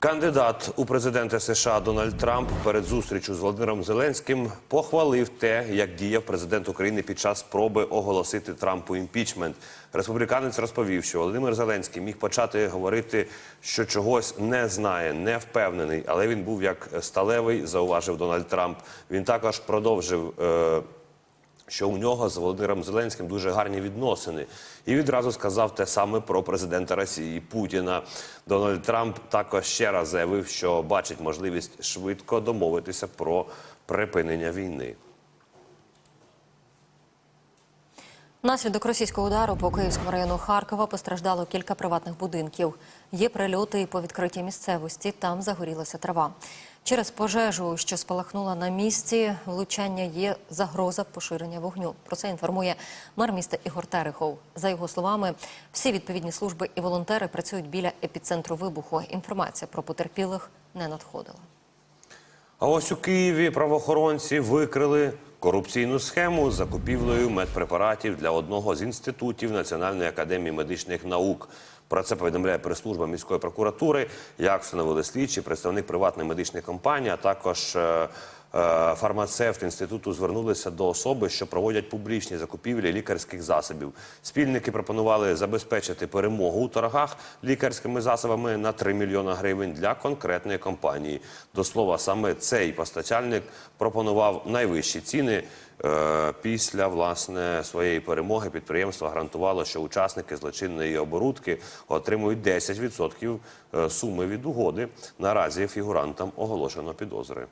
Кандидат у президенти США Дональд Трамп перед зустрічю з Володимиром Зеленським похвалив те, як діяв президент України під час спроби оголосити Трампу імпічмент. Республіканець розповів, що Володимир Зеленський міг почати говорити, що чогось не знає, не впевнений, але він був як сталевий, зауважив Дональд Трамп. Він також продовжив. Е що у нього з Володимиром Зеленським дуже гарні відносини, і відразу сказав те саме про президента Росії Путіна. Дональд Трамп також ще раз заявив, що бачить можливість швидко домовитися про припинення війни. Внаслідок російського удару по Київському району Харкова постраждало кілька приватних будинків. Є прильоти і по відкритій місцевості. Там загорілася трава. Через пожежу, що спалахнула на місці, влучання є загроза поширення вогню. Про це інформує мер міста Ігор Терехов. За його словами, всі відповідні служби і волонтери працюють біля епіцентру вибуху. Інформація про потерпілих не надходила. А ось у Києві правоохоронці викрили корупційну схему з закупівлею медпрепаратів для одного з інститутів Національної академії медичних наук. Про це повідомляє прес-служба міської прокуратури. Як встановили слідчі, представник приватної медичної компанії, а також е, фармацевт інституту звернулися до особи, що проводять публічні закупівлі лікарських засобів. Спільники пропонували забезпечити перемогу у торгах лікарськими засобами на 3 мільйона гривень для конкретної компанії. До слова, саме цей постачальник пропонував найвищі ціни. Е, Після власне своєї перемоги підприємство гарантувало, що учасники злочинної оборудки отримують 10% е, суми від угоди. Наразі фігурантам оголошено підозри.